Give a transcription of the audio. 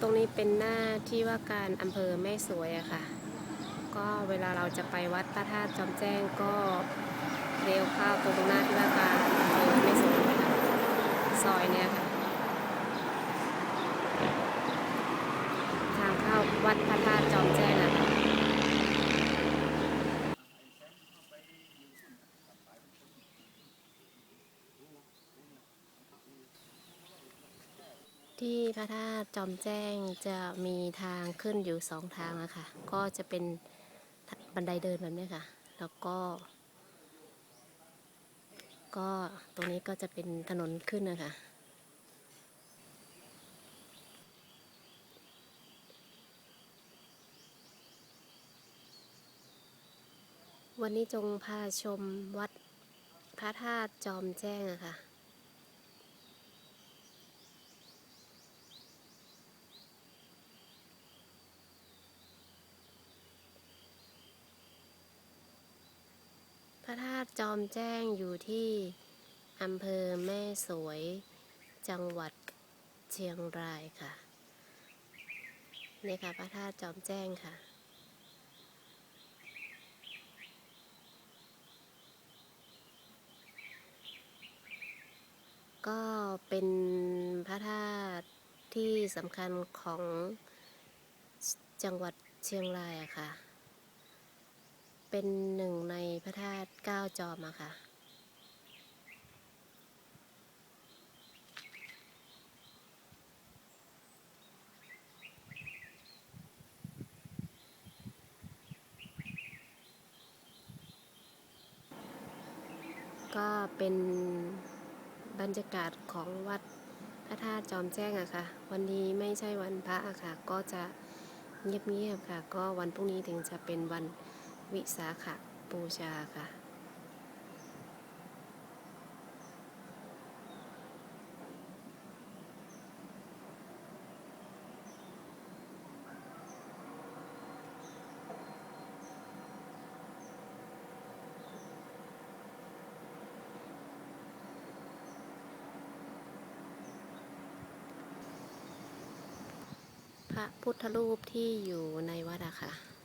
ตรงนี้เป็นหน้าที่ว่าการอำเภอแม่สวยอะค่ะ ก็เวลาเราจะไปวัดพระธาตุจอมแจ้งก็เลี้ยวเข้าตรงหน้าที่ว่าการอำเภอแม่สวยค่ะซอยเนี้ยค่ะ ทางเข้าวัดพระธาตุจอมแจ้งอะ ที่พระธาตุจอมแจ้งจะมีทางขึ้นอยู่สองทางอะค่ะ ก็จะเป็นบันไดเดินแบบนี้ค่ะ แล้วก็ ก็ตรงนี้ก็จะเป็นถนนขึ้นนะคะวันนี้จงพาชมวัดพระธาตุจอมแจ้งอะค่ะ ระธาตุจอมแจ้งอยู่ที่อำเภอแม่สวย จังหวัดเชียงรายค่ะนี่ค่ะพระธาตุจอมแจ้งค่ะ ก็เป็นพระธาตุที่สำคัญของจังหวัดเชียงรายอะค่ะ เป็นหนึ่งในพระธาตุเก้าจอมอะค่ะก็เป็นบรรยากาศของวัดพระธาตุจอมแจ้งอะค่ะ วันนี้ไม่ใช่วันพระอะค่ะ ก็จะเงียบๆค่ะ ก็วันพรุ่งนี้ถึงจะเป็นวัน วิสาขบูชาค่ะ พระพุทธรูปที่อยู่ในวัดอะค่ะ